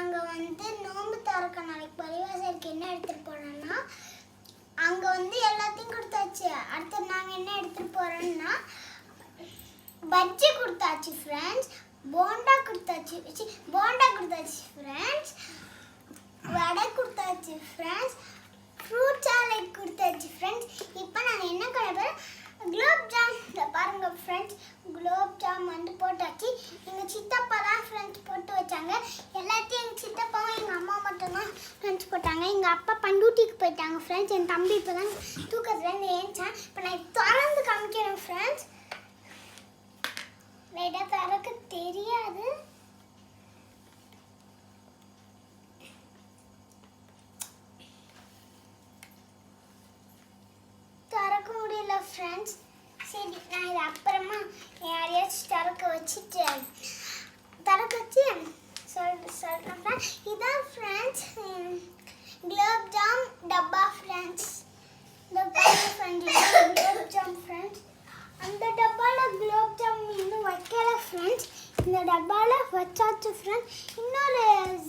நாங்கள் வந்து நோம்பு திறக்க நாளைக்கு பரிவாசலுக்கு என்ன எடுத்துகிட்டு போகிறோன்னா அங்கே வந்து எல்லாத்தையும் கொடுத்தாச்சு. அடுத்து நாங்கள் என்ன எடுத்துகிட்டு போகிறோன்னா பஜ்ஜி கொடுத்தாச்சு ஃப்ரெண்ட்ஸ் போண்டா கொடுத்தாச்சு. போண்டா கொடுத்தாச்சு ஃப்ரெண்ட்ஸ் வடை கொடுத்தாச்சு ஃப்ரெண்ட்ஸ் ஃப்ரூட் சாலைட் கொடுத்தாச்சு ஃப்ரெண்ட்ஸ் இப்போ நாங்கள் என்ன கிளம்புறோம் குலோப் ஜாம் பாருங்கள் ஃப்ரெண்ட்ஸ் குலோப் ஜாம் வந்து போட்டாச்சு. எங்கள் சித்தப்பா போயிட்டாங்க. எங்கள் அப்பா பண்டூட்டிக்கு போயிட்டாங்க ஃப்ரெண்ட்ஸ் என் தம்பி இப்போ தான் தூக்கத்துலேருந்து ஏஞ்சான் இப்போ நான் திறந்து காமிக்கிறேன் ஃப்ரெண்ட்ஸ் லைட்டாக திறக்க தெரியாது. திறக்க முடியல ஃப்ரெண்ட்ஸ் சரி நான் இது அப்புறமா யாரையாச்சும் திறக்க வச்சுட்டு திறக்க வச்சு சொல் சொல்கிறேன் இதான் ஃப்ரெண்ட்ஸ் இந்த டப்பாவில் வச்சாச்சு ஃப்ரெண்ட்ஸ் இன்னொரு ஜம்சம்